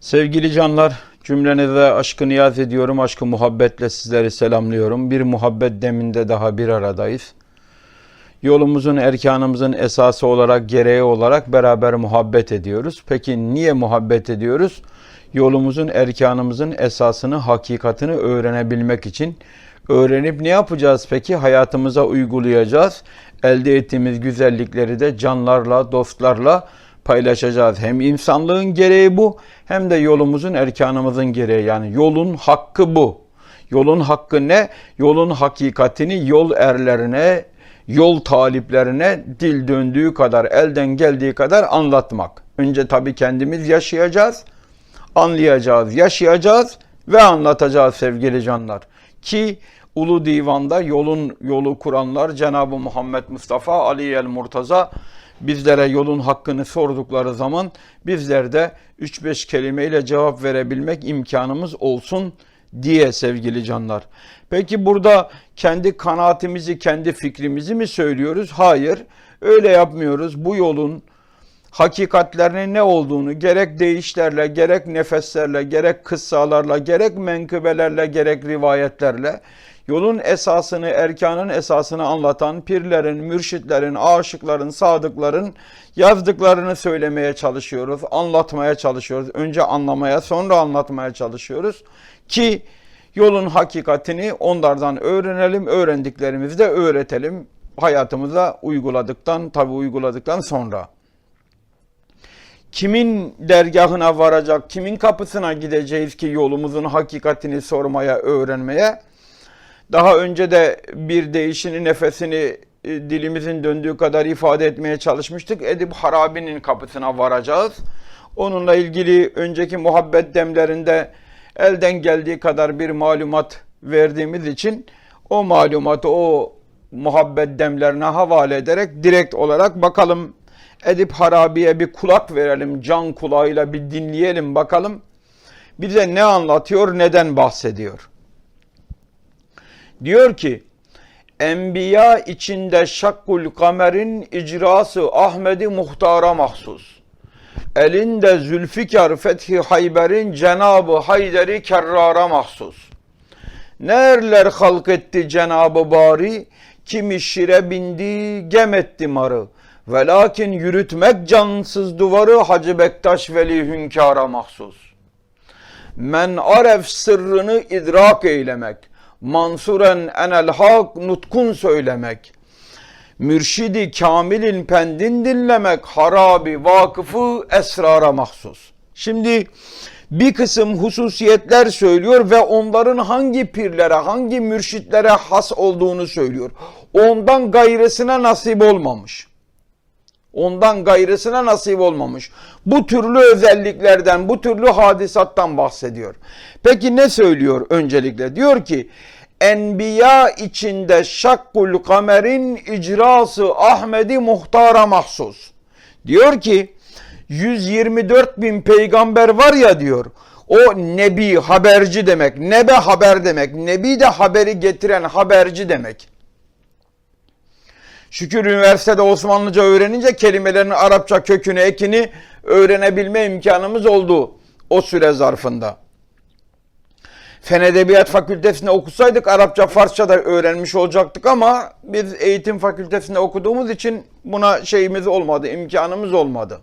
Sevgili canlar, cümlenize aşkı niyaz ediyorum, aşkı muhabbetle sizleri selamlıyorum. Bir muhabbet deminde daha bir aradayız. Yolumuzun, erkanımızın esası olarak, gereği olarak beraber muhabbet ediyoruz. Peki niye muhabbet ediyoruz? Yolumuzun, erkanımızın esasını, hakikatini öğrenebilmek için. Öğrenip ne yapacağız peki? Hayatımıza uygulayacağız. Elde ettiğimiz güzellikleri de canlarla, dostlarla paylaşacağız. Hem insanlığın gereği bu hem de yolumuzun erkanımızın gereği. Yani yolun hakkı bu. Yolun hakkı ne? Yolun hakikatini yol erlerine, yol taliplerine dil döndüğü kadar, elden geldiği kadar anlatmak. Önce tabii kendimiz yaşayacağız, anlayacağız, yaşayacağız ve anlatacağız sevgili canlar. Ki Ulu Divan'da yolun yolu kuranlar Cenab-ı Muhammed Mustafa Ali el Murtaza bizlere yolun hakkını sordukları zaman bizler de 3-5 kelimeyle cevap verebilmek imkanımız olsun diye sevgili canlar. Peki burada kendi kanaatimizi, kendi fikrimizi mi söylüyoruz? Hayır, öyle yapmıyoruz. Bu yolun hakikatlerinin ne olduğunu gerek deyişlerle, gerek nefeslerle, gerek kıssalarla, gerek menkıbelerle, gerek rivayetlerle yolun esasını, erkanın esasını anlatan pirlerin, mürşitlerin, aşıkların, sadıkların yazdıklarını söylemeye çalışıyoruz, anlatmaya çalışıyoruz. Önce anlamaya, sonra anlatmaya çalışıyoruz ki yolun hakikatini onlardan öğrenelim, öğrendiklerimizi de öğretelim hayatımıza uyguladıktan, tabi uyguladıktan sonra kimin dergahına varacak, kimin kapısına gideceğiz ki yolumuzun hakikatini sormaya, öğrenmeye. Daha önce de bir değişini, nefesini e, dilimizin döndüğü kadar ifade etmeye çalışmıştık. Edip Harabi'nin kapısına varacağız. Onunla ilgili önceki muhabbet demlerinde elden geldiği kadar bir malumat verdiğimiz için o malumatı o muhabbet demlerine havale ederek direkt olarak bakalım Edip Harabi'ye bir kulak verelim, can kulağıyla bir dinleyelim bakalım. Bize ne anlatıyor, neden bahsediyor? Diyor ki, Enbiya içinde şakkul kamerin icrası Ahmedi Muhtar'a mahsus. Elinde Zülfikar Fethi Hayber'in Cenabı Hayder'i Kerrar'a mahsus. Nerler halk etti Cenabı Bari, kimi şire bindi, gem etti marı. Ve lakin yürütmek cansız duvarı Hacı Bektaş Veli Hünkara mahsus. Men aref sırrını idrak eylemek, mansuren enel hak nutkun söylemek, mürşidi kamilin pendin dinlemek, harabi vakıfı esrara mahsus. Şimdi bir kısım hususiyetler söylüyor ve onların hangi pirlere, hangi mürşitlere has olduğunu söylüyor. Ondan gayrısına nasip olmamış ondan gayrısına nasip olmamış. Bu türlü özelliklerden, bu türlü hadisattan bahsediyor. Peki ne söylüyor öncelikle? Diyor ki Enbiya içinde şakkul kamerin icrası Ahmedi Muhtar'a mahsus. Diyor ki 124 bin peygamber var ya diyor. O nebi haberci demek. Nebe haber demek. Nebi de haberi getiren haberci demek. Şükür üniversitede Osmanlıca öğrenince kelimelerin Arapça kökünü, ekini öğrenebilme imkanımız oldu o süre zarfında. Fen Edebiyat Fakültesinde okusaydık Arapça, Farsça da öğrenmiş olacaktık ama biz eğitim fakültesinde okuduğumuz için buna şeyimiz olmadı, imkanımız olmadı.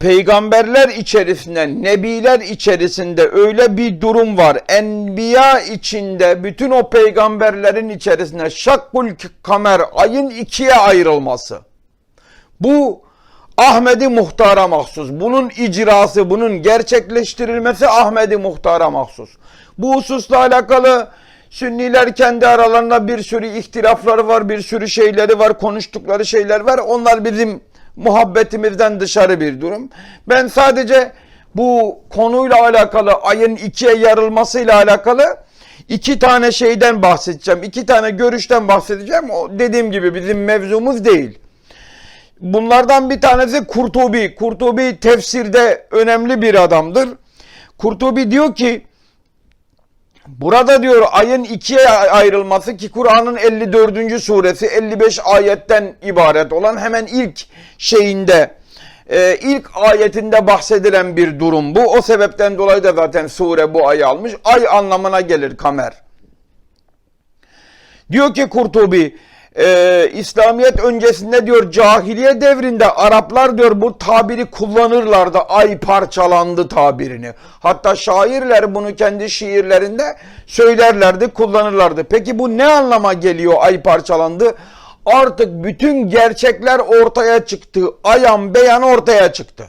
Peygamberler içerisinde, nebiler içerisinde öyle bir durum var. Enbiya içinde bütün o peygamberlerin içerisinde şakkul kamer ayın ikiye ayrılması. Bu Ahmedi Muhtar'a mahsus. Bunun icrası, bunun gerçekleştirilmesi Ahmedi Muhtar'a mahsus. Bu hususla alakalı Sünniler kendi aralarında bir sürü ihtilafları var, bir sürü şeyleri var, konuştukları şeyler var. Onlar bizim muhabbetimizden dışarı bir durum. Ben sadece bu konuyla alakalı ayın ikiye yarılmasıyla alakalı iki tane şeyden bahsedeceğim. iki tane görüşten bahsedeceğim. O dediğim gibi bizim mevzumuz değil. Bunlardan bir tanesi Kurtubi. Kurtubi tefsirde önemli bir adamdır. Kurtubi diyor ki Burada diyor ayın ikiye ayrılması ki Kur'an'ın 54. suresi 55 ayetten ibaret olan hemen ilk şeyinde e, ilk ayetinde bahsedilen bir durum bu. O sebepten dolayı da zaten sure bu ayı almış. Ay anlamına gelir kamer. Diyor ki Kurtubi e, İslamiyet öncesinde diyor cahiliye devrinde Araplar diyor bu tabiri kullanırlardı ay parçalandı tabirini. Hatta şairler bunu kendi şiirlerinde söylerlerdi kullanırlardı. Peki bu ne anlama geliyor ay parçalandı? Artık bütün gerçekler ortaya çıktı. Ayan beyan ortaya çıktı.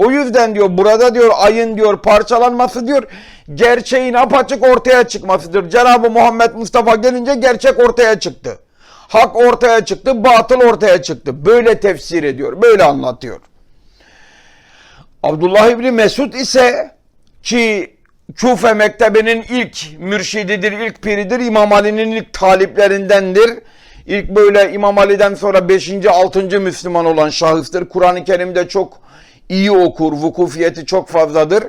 O yüzden diyor burada diyor ayın diyor parçalanması diyor gerçeğin apaçık ortaya çıkmasıdır. Cenab-ı Muhammed Mustafa gelince gerçek ortaya çıktı. Hak ortaya çıktı, batıl ortaya çıktı. Böyle tefsir ediyor, böyle anlatıyor. Abdullah İbni Mesud ise ki Kufe mektebinin ilk mürşididir, ilk piridir, İmam Ali'nin ilk taliplerindendir. İlk böyle İmam Ali'den sonra 5. 6. Müslüman olan şahıstır. Kur'an-ı Kerim'de çok iyi okur, vukufiyeti çok fazladır.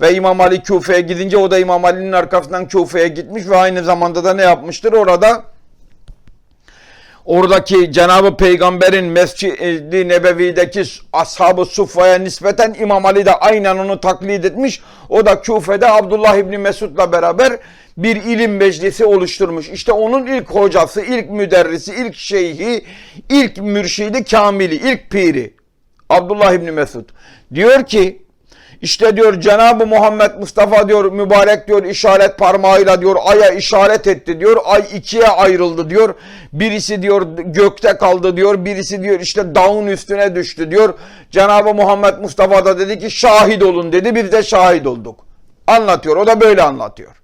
Ve İmam Ali Küfe'ye gidince o da İmam Ali'nin arkasından Küfe'ye gitmiş ve aynı zamanda da ne yapmıştır? Orada oradaki Cenab-ı Peygamber'in Mescid-i Nebevi'deki Ashab-ı Suffa'ya nispeten İmam Ali de aynen onu taklit etmiş. O da Küfe'de Abdullah İbni Mesud'la beraber bir ilim meclisi oluşturmuş. İşte onun ilk hocası, ilk müderrisi, ilk şeyhi, ilk mürşidi kamili, ilk piri. Abdullah İbni Mesud. Diyor ki işte diyor Cenab-ı Muhammed Mustafa diyor mübarek diyor işaret parmağıyla diyor aya işaret etti diyor. Ay ikiye ayrıldı diyor. Birisi diyor gökte kaldı diyor. Birisi diyor işte dağın üstüne düştü diyor. Cenab-ı Muhammed Mustafa da dedi ki şahit olun dedi. Biz de şahit olduk. Anlatıyor. O da böyle anlatıyor.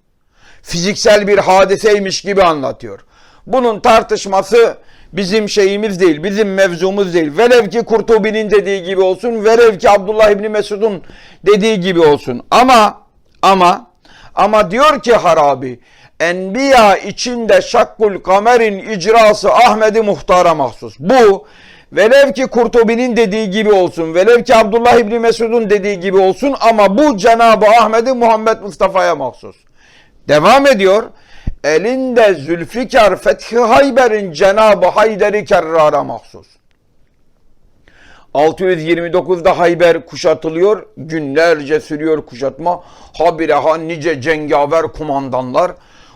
Fiziksel bir hadiseymiş gibi anlatıyor. Bunun tartışması bizim şeyimiz değil, bizim mevzumuz değil. Velev ki Kurtubi'nin dediği gibi olsun, velev ki Abdullah İbni Mesud'un dediği gibi olsun. Ama, ama, ama diyor ki Harabi, Enbiya içinde şakkul kamerin icrası Ahmedi Muhtar'a mahsus. Bu, velev ki Kurtubi'nin dediği gibi olsun, velev ki Abdullah İbni Mesud'un dediği gibi olsun ama bu Cenab-ı Ahmedi Muhammed Mustafa'ya mahsus. Devam ediyor elinde Zülfikar Fethi Hayber'in Cenabı Hayder-i Kerrar'a mahsus. 629'da Hayber kuşatılıyor. Günlerce sürüyor kuşatma. Habire ha nice cengaver kumandanlar.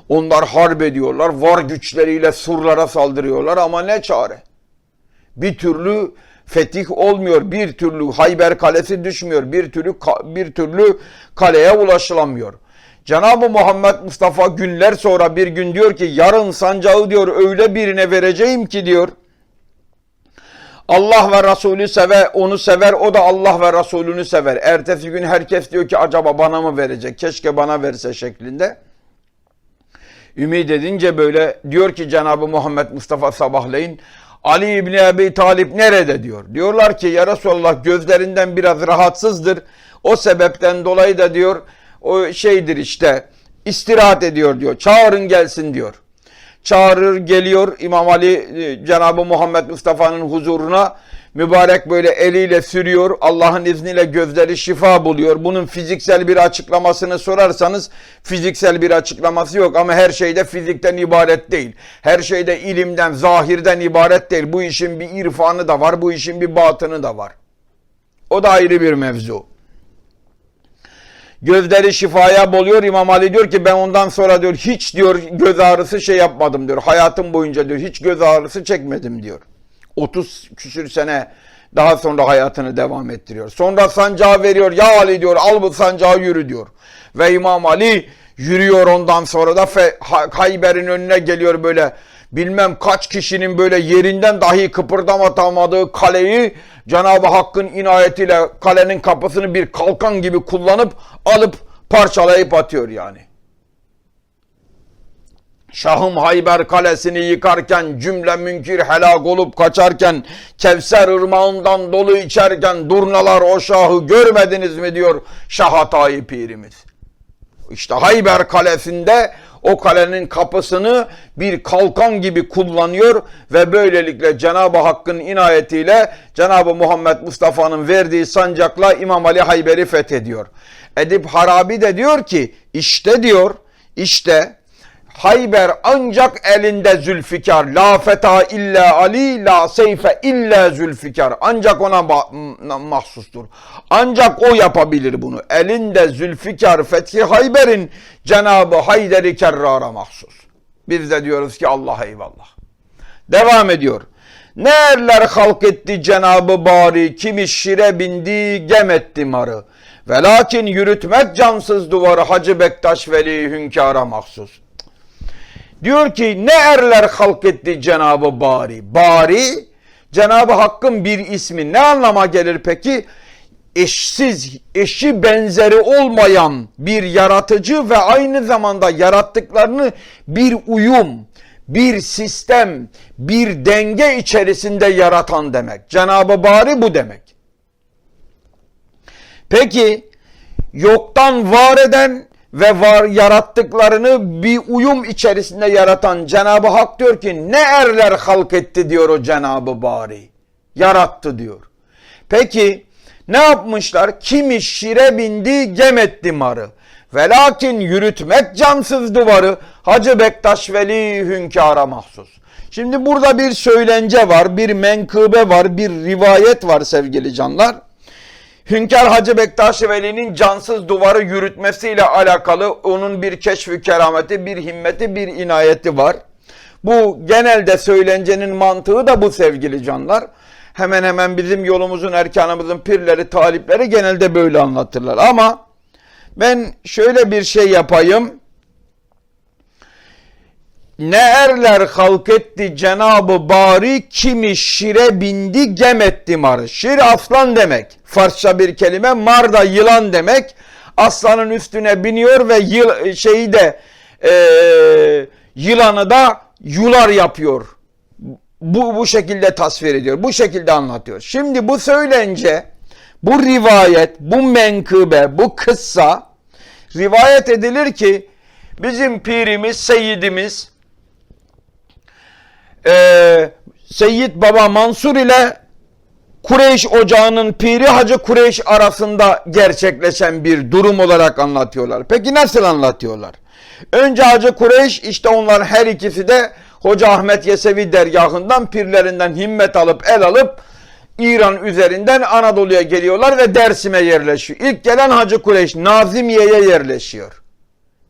Onlar harp ediyorlar. Var güçleriyle surlara saldırıyorlar ama ne çare. Bir türlü fetih olmuyor. Bir türlü Hayber kalesi düşmüyor. Bir türlü bir türlü kaleye ulaşılamıyor. Cenab-ı Muhammed Mustafa günler sonra bir gün diyor ki yarın sancağı diyor öyle birine vereceğim ki diyor. Allah ve Resulü sever, onu sever, o da Allah ve Resulünü sever. Ertesi gün herkes diyor ki acaba bana mı verecek? Keşke bana verse şeklinde. Ümid edince böyle diyor ki Cenab-ı Muhammed Mustafa sabahleyin Ali İbni Ebi Talip nerede diyor. Diyorlar ki ya Resulallah gözlerinden biraz rahatsızdır. O sebepten dolayı da diyor o şeydir işte istirahat ediyor diyor. Çağırın gelsin diyor. Çağırır geliyor İmam Ali e, Cenab-ı Muhammed Mustafa'nın huzuruna mübarek böyle eliyle sürüyor. Allah'ın izniyle gözleri şifa buluyor. Bunun fiziksel bir açıklamasını sorarsanız fiziksel bir açıklaması yok ama her şeyde fizikten ibaret değil. Her şeyde ilimden, zahirden ibaret değil. Bu işin bir irfanı da var, bu işin bir batını da var. O da ayrı bir mevzu. Gözleri şifaya boluyor. İmam Ali diyor ki ben ondan sonra diyor hiç diyor göz ağrısı şey yapmadım diyor. Hayatım boyunca diyor hiç göz ağrısı çekmedim diyor. 30 küsür sene daha sonra hayatını devam ettiriyor. Sonra sancağı veriyor. Ya Ali diyor al bu sancağı yürü diyor. Ve İmam Ali yürüyor ondan sonra da Hayber'in önüne geliyor böyle bilmem kaç kişinin böyle yerinden dahi kıpırdamatamadığı kaleyi Cenab-ı Hakk'ın inayetiyle kalenin kapısını bir kalkan gibi kullanıp alıp parçalayıp atıyor yani. Şahım Hayber kalesini yıkarken, cümle münkir helak olup kaçarken, Kevser ırmağından dolu içerken, durnalar o şahı görmediniz mi diyor Şah Hatayi Pirimiz. İşte Hayber kalesinde o kalenin kapısını bir kalkan gibi kullanıyor ve böylelikle Cenab-ı Hakk'ın inayetiyle Cenab-ı Muhammed Mustafa'nın verdiği sancakla İmam Ali Hayber'i fethediyor. Edip Harabi de diyor ki işte diyor İşte Hayber ancak elinde Zülfikar. La feta illa Ali, la seyfe illa Zülfikar. Ancak ona ma- mahsustur. Ancak o yapabilir bunu. Elinde Zülfikar fethi Hayber'in Cenabı Hayder-i Kerrar'a mahsus. Biz de diyoruz ki Allah eyvallah. Devam ediyor. Ne erler halk etti Cenabı Bari, kimi şire bindi, gem etti marı. Ve lakin yürütmek cansız duvarı Hacı Bektaş Veli hünkâra mahsus. Diyor ki ne erler halk etti Cenabı Bari. Bari Cenabı Hakk'ın bir ismi ne anlama gelir peki? Eşsiz, eşi benzeri olmayan bir yaratıcı ve aynı zamanda yarattıklarını bir uyum, bir sistem, bir denge içerisinde yaratan demek. Cenabı Bari bu demek. Peki yoktan var eden ve var yarattıklarını bir uyum içerisinde yaratan Cenab-ı Hak diyor ki ne erler halk etti diyor o Cenab-ı Bari. Yarattı diyor. Peki ne yapmışlar? Kimi şire bindi gem etti marı. Ve lakin yürütmek cansız duvarı Hacı Bektaş Veli hünkâra mahsus. Şimdi burada bir söylence var, bir menkıbe var, bir rivayet var sevgili canlar. Hünkar Hacı Bektaş Veli'nin cansız duvarı yürütmesiyle alakalı onun bir keşfi kerameti, bir himmeti, bir inayeti var. Bu genelde söylencenin mantığı da bu sevgili canlar. Hemen hemen bizim yolumuzun, erkanımızın pirleri, talipleri genelde böyle anlatırlar. Ama ben şöyle bir şey yapayım. Ne erler halk etti Cenabı Bari kimi şire bindi gem etti marı. Şir aslan demek. Farsça bir kelime. Mar da yılan demek. Aslanın üstüne biniyor ve yıl, şeyi de e, yılanı da yular yapıyor. Bu, bu şekilde tasvir ediyor. Bu şekilde anlatıyor. Şimdi bu söylence, bu rivayet, bu menkıbe, bu kıssa rivayet edilir ki bizim pirimiz, seyyidimiz e, Seyyid Baba Mansur ile Kureyş ocağının piri Hacı Kureyş arasında gerçekleşen bir durum olarak anlatıyorlar. Peki nasıl anlatıyorlar? Önce Hacı Kureyş işte onlar her ikisi de Hoca Ahmet Yesevi dergahından pirlerinden himmet alıp el alıp İran üzerinden Anadolu'ya geliyorlar ve Dersim'e yerleşiyor. İlk gelen Hacı Kureyş Nazimiye'ye yerleşiyor.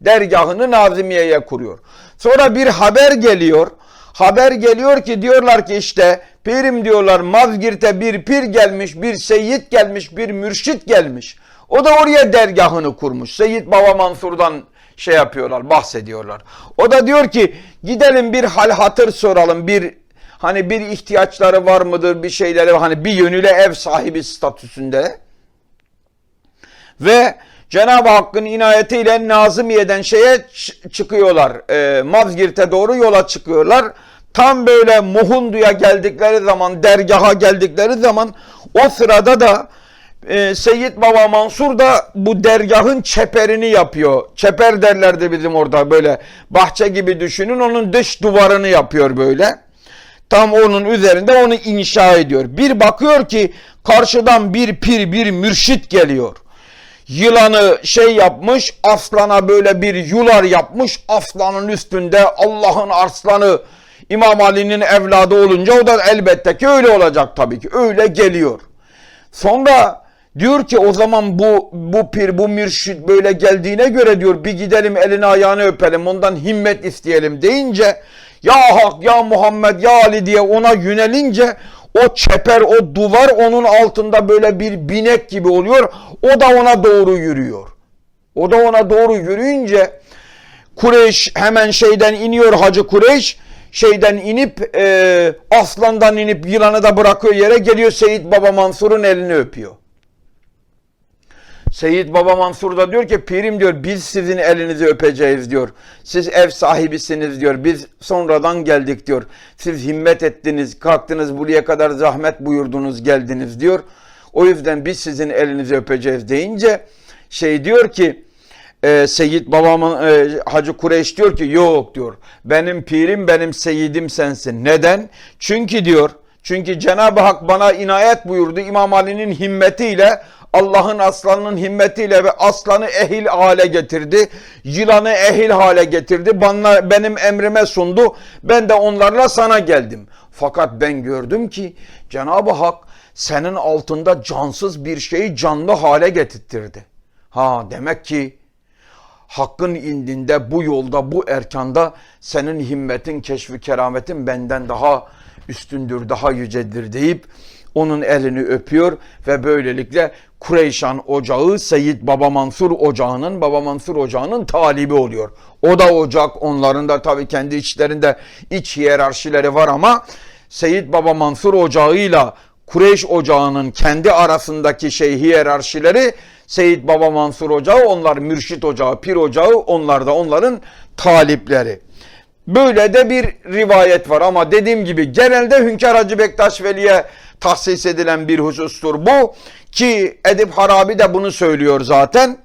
Dergahını Nazimiye'ye kuruyor. Sonra bir haber geliyor. Haber geliyor ki diyorlar ki işte pirim diyorlar Mazgirt'e bir pir gelmiş, bir seyyid gelmiş, bir mürşit gelmiş. O da oraya dergahını kurmuş. Seyyid Baba Mansur'dan şey yapıyorlar, bahsediyorlar. O da diyor ki gidelim bir hal hatır soralım, bir hani bir ihtiyaçları var mıdır, bir şeyleri hani bir yönüyle ev sahibi statüsünde. Ve Cenab-ı Hakk'ın inayetiyle Nazımiye'den şeye çıkıyorlar. E, Mazgirt'e doğru yola çıkıyorlar. Tam böyle Muhundu'ya geldikleri zaman, dergaha geldikleri zaman o sırada da e, Seyyid Baba Mansur da bu dergahın çeperini yapıyor. Çeper derlerdi bizim orada böyle bahçe gibi düşünün. Onun dış duvarını yapıyor böyle. Tam onun üzerinde onu inşa ediyor. Bir bakıyor ki karşıdan bir pir, bir mürşit geliyor yılanı şey yapmış, aslana böyle bir yular yapmış, aslanın üstünde Allah'ın arslanı İmam Ali'nin evladı olunca o da elbette ki öyle olacak tabii ki. Öyle geliyor. Sonra diyor ki o zaman bu bu pir, bu mürşit böyle geldiğine göre diyor bir gidelim elini ayağını öpelim ondan himmet isteyelim deyince ya Hak ya Muhammed ya Ali diye ona yönelince o çeper, o duvar onun altında böyle bir binek gibi oluyor. O da ona doğru yürüyor. O da ona doğru yürüyünce Kureyş hemen şeyden iniyor Hacı Kureyş. Şeyden inip e, aslandan inip yılanı da bırakıyor yere geliyor Seyit Baba Mansur'un elini öpüyor. Seyit Baba Mansur da diyor ki pirim diyor biz sizin elinizi öpeceğiz diyor. Siz ev sahibisiniz diyor. Biz sonradan geldik diyor. Siz himmet ettiniz, kalktınız buraya kadar zahmet buyurdunuz, geldiniz diyor. O yüzden biz sizin elinizi öpeceğiz deyince şey diyor ki e, Seyyid babamın e, Hacı Kureyş diyor ki yok diyor. Benim pirim benim seyidim sensin. Neden? Çünkü diyor çünkü Cenab-ı Hak bana inayet buyurdu. İmam Ali'nin himmetiyle Allah'ın aslanının himmetiyle ve aslanı ehil hale getirdi. Yılanı ehil hale getirdi. Bana, benim emrime sundu. Ben de onlarla sana geldim. Fakat ben gördüm ki Cenab-ı Hak senin altında cansız bir şeyi canlı hale getirtirdi. Ha demek ki Hakkın indinde bu yolda bu erkanda senin himmetin keşfi kerametin benden daha üstündür daha yücedir deyip onun elini öpüyor ve böylelikle Kureyşan ocağı Seyyid Baba Mansur ocağının Baba Mansur ocağının talibi oluyor. O da ocak onların da tabii kendi içlerinde iç hiyerarşileri var ama Seyyid Baba Mansur ocağıyla Kureyş ocağının kendi arasındaki şey hiyerarşileri Seyyid Baba Mansur ocağı onlar mürşit ocağı, pir ocağı onlar da onların talipleri. Böyle de bir rivayet var ama dediğim gibi genelde Hünkar Hacı Bektaş Veli'ye tahsis edilen bir husustur bu. Ki Edip Harabi de bunu söylüyor zaten.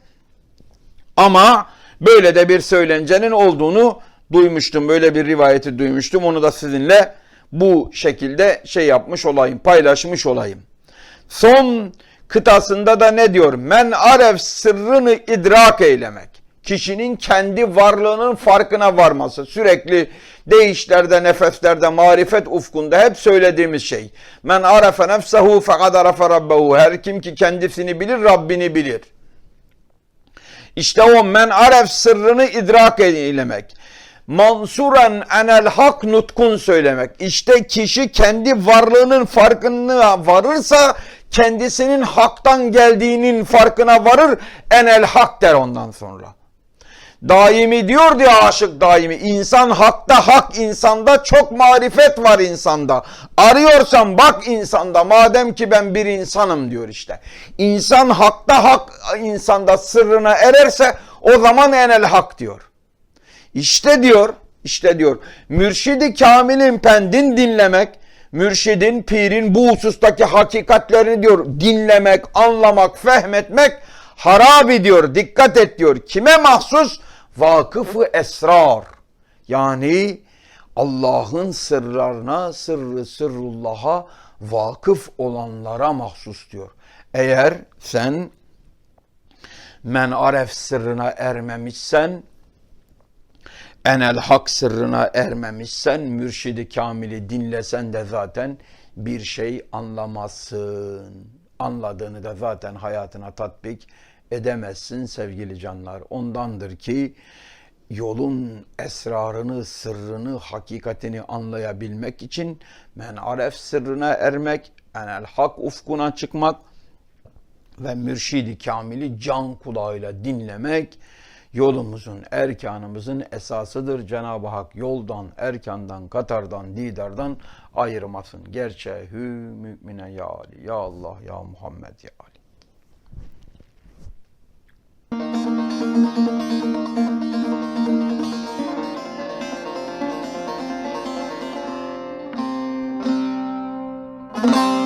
Ama böyle de bir söylencenin olduğunu duymuştum. Böyle bir rivayeti duymuştum. Onu da sizinle bu şekilde şey yapmış olayım, paylaşmış olayım. Son kıtasında da ne diyor? Men aref sırrını idrak eylemek. Kişinin kendi varlığının farkına varması. Sürekli değişlerde, nefeslerde, marifet ufkunda hep söylediğimiz şey. Men arefe nefsehu fekad arefe rabbehu. Her kim ki kendisini bilir, Rabbini bilir. İşte o men aref sırrını idrak eylemek. Mansuren enel hak nutkun söylemek. İşte kişi kendi varlığının farkına varırsa kendisinin haktan geldiğinin farkına varır. Enel hak der ondan sonra. Daimi diyor diye aşık daimi. İnsan hakta hak insanda çok marifet var insanda. Arıyorsan bak insanda madem ki ben bir insanım diyor işte. İnsan hakta hak insanda sırrına ererse o zaman enel hak diyor. İşte diyor, işte diyor, mürşidi kamilin pendin dinlemek, mürşidin, pirin bu husustaki hakikatlerini diyor dinlemek, anlamak, fehmetmek harabi diyor, dikkat et diyor. Kime mahsus? Vakıfı esrar. Yani Allah'ın sırlarına, sırrı sırrullah'a vakıf olanlara mahsus diyor. Eğer sen men aref sırrına ermemişsen, enel hak sırrına ermemişsen, mürşidi kamili dinlesen de zaten bir şey anlamazsın. Anladığını da zaten hayatına tatbik edemezsin sevgili canlar. Ondandır ki yolun esrarını, sırrını, hakikatini anlayabilmek için men aref sırrına ermek, enel hak ufkuna çıkmak ve mürşidi kamili can kulağıyla dinlemek yolumuzun, erkanımızın esasıdır. Cenab-ı Hak yoldan, erkandan, katardan, didardan ayırmasın. Gerçeği mümine ya Ali, ya Allah, ya Muhammed ya Ali. Müzik